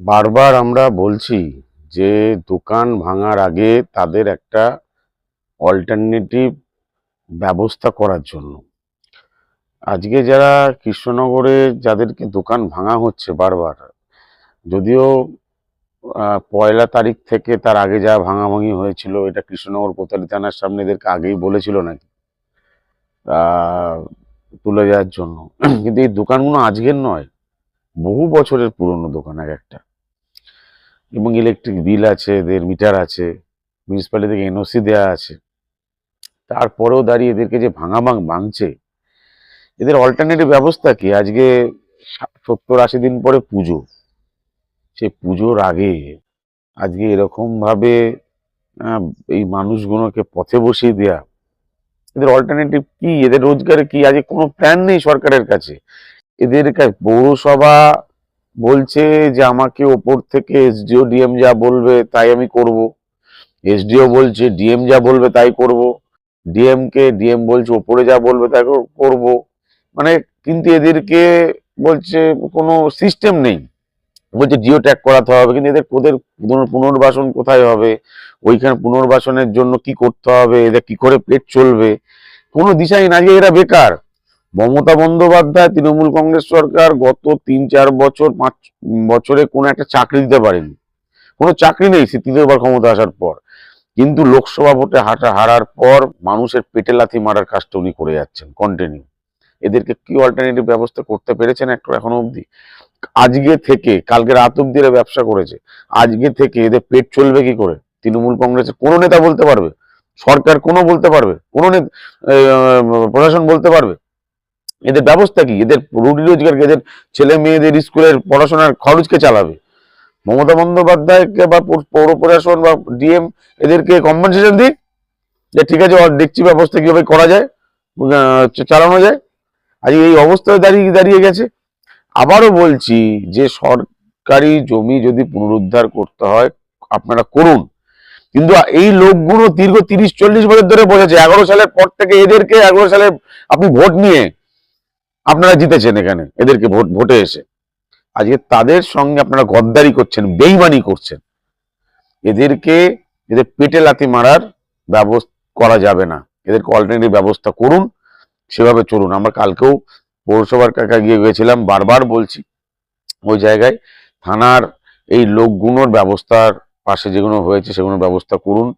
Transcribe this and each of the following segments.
বারবার আমরা বলছি যে দোকান ভাঙার আগে তাদের একটা অল্টারনেটিভ ব্যবস্থা করার জন্য। আজকে যারা কৃষ্ণনগরে যাদেরকে দোকান ভাঙা হচ্ছে বারবার, যদিও পয়লা তারিখ থেকে তার আগে যা ভাঙাভাঙি হয়েছিল, এটা কৃষ্ণনগর কোতালি থানার সামনে এদেরকে আগেই বলেছিল নাকি? তুলে যাওয়ার জন্য। কিন্তু এই দোকানগুলো আজকের নয়, বহু বছরের পুরনো দোকান এক একটা। এবং ইলেকট্রিক বিল আছে, এদের মিটার আছে মিউনিসিপ্যালিটি থেকে এনওসি দেওয়া আছে। তারপরেও দাঁড়িয়ে এদেরকে যে ভাঙা ভাঙ ভাঙছে, এদের অল্টারনেটিভ ব্যবস্থা কি? আজকে সত্তর আশি দিন পরে পুজো। সেই পুজোর আগে আজকে এরকম ভাবে এই মানুষগুলোকে পথে বসিয়ে দেয়া। এদের অল্টারনেটিভ কি? এদের রোজগারে কি? আজকে কোনো প্ল্যান নেই সরকারের কাছে। এদের পৌরসভা বলছে যে আমাকে ওপর থেকে এসডিও ডিএম যা বলবে তাই আমি করব। এসডিও বলছে ডিএম যা বলবে তাই করব। ডিএম কে ডিএম বলছে ওপরে যা বলবে তাই কর- করব। মানে কিন্তু এদেরকে বলছে কোনো সিস্টেম নেই। বলছে জিও ট্যাগ করাতে হবে, কিন্তু এদের ওদের পুনর্বাসন কোথায় হবে? ওইখানে পুনর্বাসনের জন্য কি করতে হবে? এদের কি করে পেট চলবে? কোনো দিশাই না যে এরা বেকার। মমতা বন্দ্যোপাধ্যায়, তৃণমূল কংগ্রেস সরকার গত তিন, চার বছর, পাঁচ বছরে কোনো একটা চাকরি দিতে পারেনি। কোনো চাকরি নেই সে তৃতীয়বার ক্ষমতা আসার পর। কিন্তু লোকসভা ভোটে হাঁটা, হারার পর মানুষের পেটে লাথি মারার কাজটা উনি করে যাচ্ছেন কন্টিনিউ এদেরকে কি অল্টারনেটিভ ব্যবস্থা করতে পেরেছেন একটু এখনও অবধি? আজকে থেকে, কালকে রাত অব্দি এরা ব্যবসা করেছে। আজকে থেকে এদের পেট চলবে কি করে? তৃণমূল কংগ্রেসের কোনো নেতা বলতে পারবে? সরকার কোনো বলতে পারবে? কোনো প্রশাসন বলতে পারবে? এদের ব্যবস্থা কি? এদের রুটি রোজগার? এদের ছেলে মেয়েদের স্কুলের পড়াশোনার খরচকে চালাবে? মমতা বন্দ্যোপাধ্যায়কে বা পৌর- পৌর প্রশাসন বা ডিএম এদেরকে কম্পেনসেশন দিক যে ঠিক আছে দেখছি ব্যবস্থা কীভাবে করা যায় চালানো যায়। আজ এই অবস্থায় দাঁড়িয়ে দাঁড়িয়ে গেছে। আবারও বলছি যে সরকারি জমি যদি পুনরুদ্ধার করতে হয়, আপনারা করুন। কিন্তু এই লোকগুলো দীর্ঘ তিরিশ, চল্লিশ বছর ধরে বসেছে। এগারো সালের পর থেকে এদেরকে এগারো সালে আপনি ভোট নিয়ে আপনারা জিতেছেন এখানে, এদেরকে ভোট, ভোটে এসে। আজকে তাদের সঙ্গে আপনারা গদ্দারি করছেন, বেইমানি করছেন। এদেরকে, এদের পেটে লাথি মারার ব্যবস্থা করা যাবে না। এদেরকে অল্টারনেটিভ ব্যবস্থা করুন, সেভাবে চলুন। আমরা কালকেও পৌরসভার কাকা গিয়ে গেছিলাম, বারবার বলছি, ওই জায়গায় থানার এই লোকগুলোর ব্যবস্থার পাশে যেগুলো হয়েছে সেগুলোর ব্যবস্থা করুন।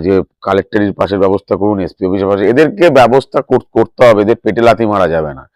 যে কালেক্টরের পাশের ব্যবস্থা করুন এসপি অফিসের পাশে। এদেরকে ব্যবস্থা কর- করতে হবে, এদের পেটে লাথি মারা যাবে না।